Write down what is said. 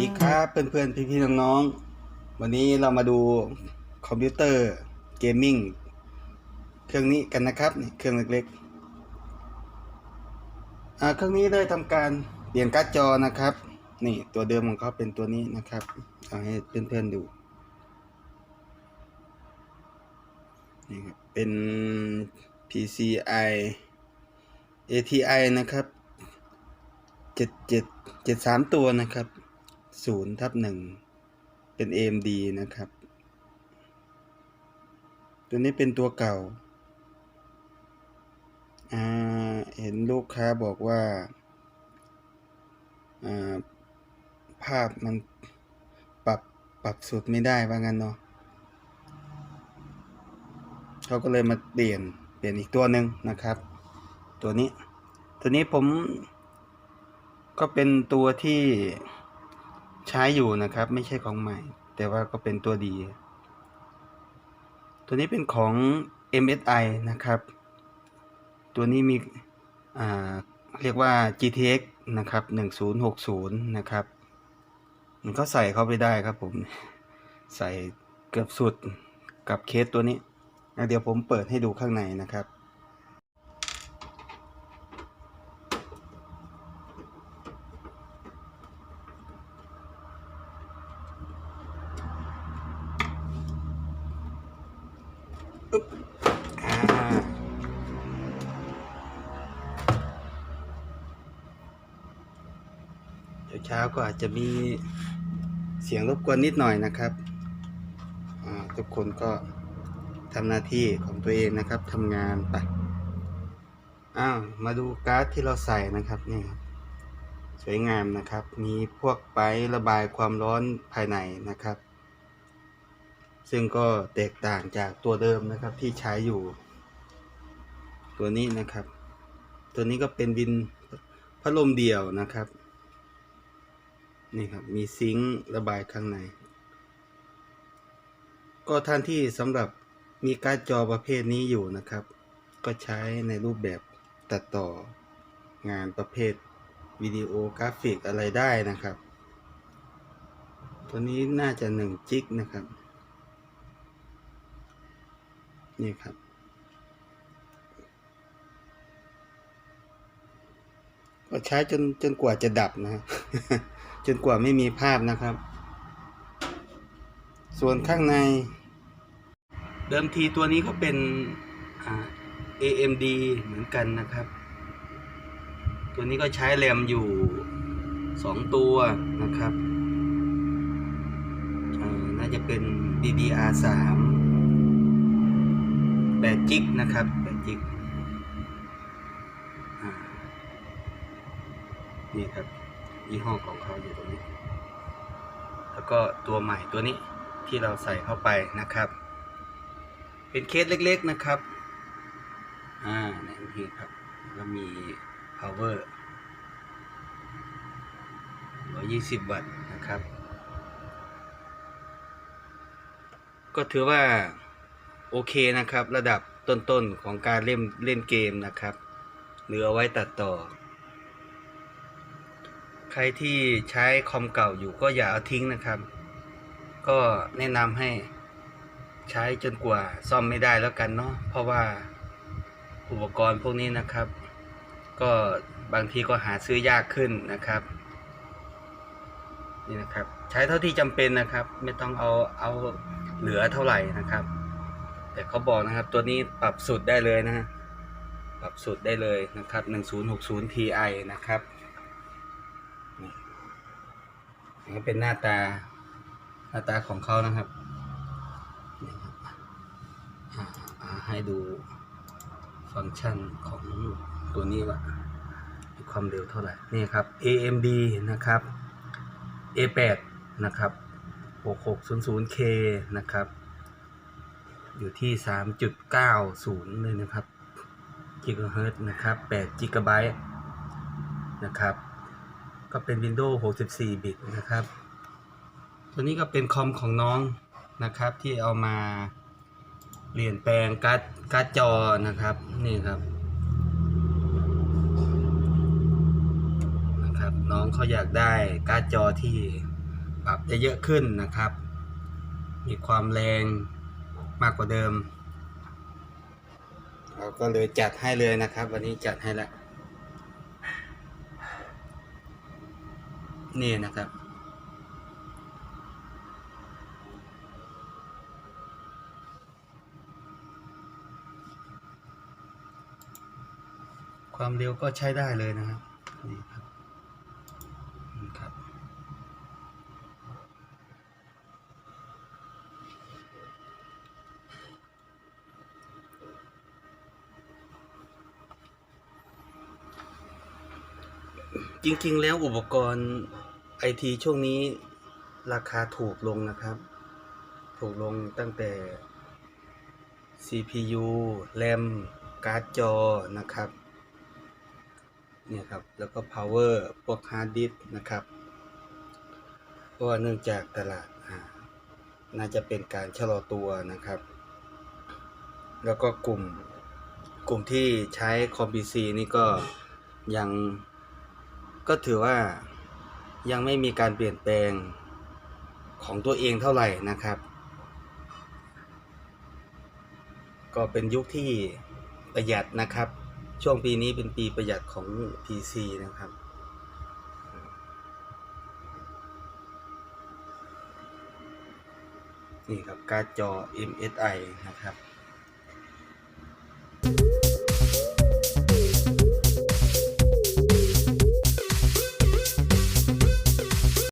ดีครับเพื่อนๆ พี่ๆ น้องๆ วันนี้เรามาดูคอมพิวเตอร์เกมมิ่งเครื่องนี้กันนะครับนี่เครื่องเล็กๆเครื่องนี้ได้ทำการเปลี่ยนการ์ดจอนะครับ นี่ตัวเดิมของเขาเป็นตัวนี้นะครับเอาให้เพื่อนๆดูนี่ครับเป็น PCI ATI นะครับเจ็ดเจ็ดเจ็ดสามตัวนะครับ ศูนย์ทับหนึ่งเป็น AMD นะครับ ตัวนี้เป็นตัวเก่า เห็นลูกค้าบอกว่าาภาพมันปรับปรับสุดไม่ได้ว่างั้นเนาะเขาก็เลยมาเปลี่ยนเปลี่ยนอีกตัวหนึ่งนะครับ ตัวนี้ ตัวนี้ผมก็เป็นตัวที่ ใช้อยู่นะครับ ไม่ใช่ของใหม่ แต่ว่าก็เป็นตัวดี ตัวนี้เป็นของ MSI นะครับ ตัวนี้มีอ่าเรียกว่า GTX นะครับ 1060 นะครับ มันก็ใส่เข้าไปได้ครับผม ใส่เกือบสุดกับเคสตัวนี้ เดี๋ยวผมเปิดให้ดูข้างในนะครับ ช้าก็อาจจะมีเสียงรบกวนนิดหน่อยนะครับทุกคนก็ทำหน้าที่ของตัวเองนะครับทำงานไปอ้าวมาดูการ์ดที่เราใส่นะครับนี่ครับสวยงามนะครับ มีพวกไประบายความร้อนภายในนะครับ ซึ่งก็แตกต่างจากตัวเดิมนะครับที่ใช้อยู่ ตัวนี้นะครับ ตัวนี้ก็เป็นวินพัดลมเดี่ยวนะครับ นี่ครับ มีซิงค์ระบายข้างใน ก็ท่านที่สำหรับมีการ์ดจอประเภทนี้อยู่นะครับ ก็ใช้ในรูปแบบตัดต่องานประเภทวิดีโอกราฟิกอะไรได้นะครับ ตัวนี้น่าจะหนึ่งจิกนะครับ นี่ครับ ก็ใช้จนจนกว่าจะดับนะ จนกว่าไม่มีภาพนะครับ ส่วนข้างใน เดิมทีตัวนี้ก็เป็น AMD เหมือนกันนะครับ ตัวนี้ก็ใช้แรมอยู่สองตัวนะครับน่าจะเป็น DDR3 แปดจิกนะครับแปดจิกนี่ครับ ยี่ห้อของเขาอยู่ตรงนี้ แล้วก็ตัวใหม่ตัวนี้ที่เราใส่เข้าไปนะครับ เป็นเคสเล็กๆนะครับ อ่านี่ครับแล้วมี power 120 วัตต์นะครับ ก็ถือว่า โอเคนะครับ ระดับต้นๆ ของการเล่นเล่นเกมนะครับ เหลือไว้ตัดต่อ ใครที่ใช้คอมเก่าอยู่ก็อย่าเอาทิ้งนะครับ ก็แนะนำให้ใช้จนกว่าซ่อมไม่ได้แล้วกันเนาะเพราะว่าอุปกรณ์พวกนี้นะครับ ก็บางทีก็หาซื้อยากขึ้นนะครับนี่นะครับ ใช้เท่าที่จำเป็นนะครับ ไม่ต้องเอาเอาเหลือเท่าไหร่นะครับ แต่เขาบอกนะครับตัวนี้ปรับสุดได้เลยนะฮะปรับสุดได้เลยนะครับ 1060 Ti นะครับ นี่ก็เป็นหน้าตาหน้าตาของเขานะครับให้ดูฟังก์ชันของตัวนี้ว่าความเร็วเท่าไหร่ นี่ครับ AMD นะครับ A8 นะครับ 6600K นะครับ อยู่ที่ 3.90 เลยนะครับกิกะเฮิรตซ์นะครับ8กิกะไบต์นะครับ ก็เป็น Windows 64 บิตนะครับ ตัวนี้ก็เป็นคอมของน้องนะครับที่เอามาเปลี่ยนแปลงการ์ดการ์ดจอนะครับนี่ครับนะครับน้องเขาอยากได้การ์ดจอที่ปรับได้เยอะขึ้นนะครับ มีความแรงมากกว่าเดิม เราก็เลยจัดให้เลยนะครับ วันนี้จัดให้แล้ว นี่นะครับ ความเร็วก็ใช้ได้เลยนะครับนี่ครับครับจริงๆ แล้วอุปกรณ์ ไอทีช่วงนี้ราคาถูกลงนะครับ ถูกลงตั้งแต่ CPU RAM การ์ดจอนะครับเนี่ยครับ แล้วก็ power พวก hard disk นะครับ เพราะว่าเนื่องจากตลาดน่าจะเป็นการชะลอตัวนะครับ แล้วก็กลุ่มกลุ่มที่ใช้คอม PC นี่ก็ยังก็ถือว่า ยังไม่มีการเปลี่ยนแปลงของตัวเองเท่าไหร่นะครับ ก็เป็นยุคที่ประหยัดนะครับ ช่วงปีนี้เป็นปีประหยัดของ PC นะครับ นี่ครับการ์ดจอ MSI นะครับ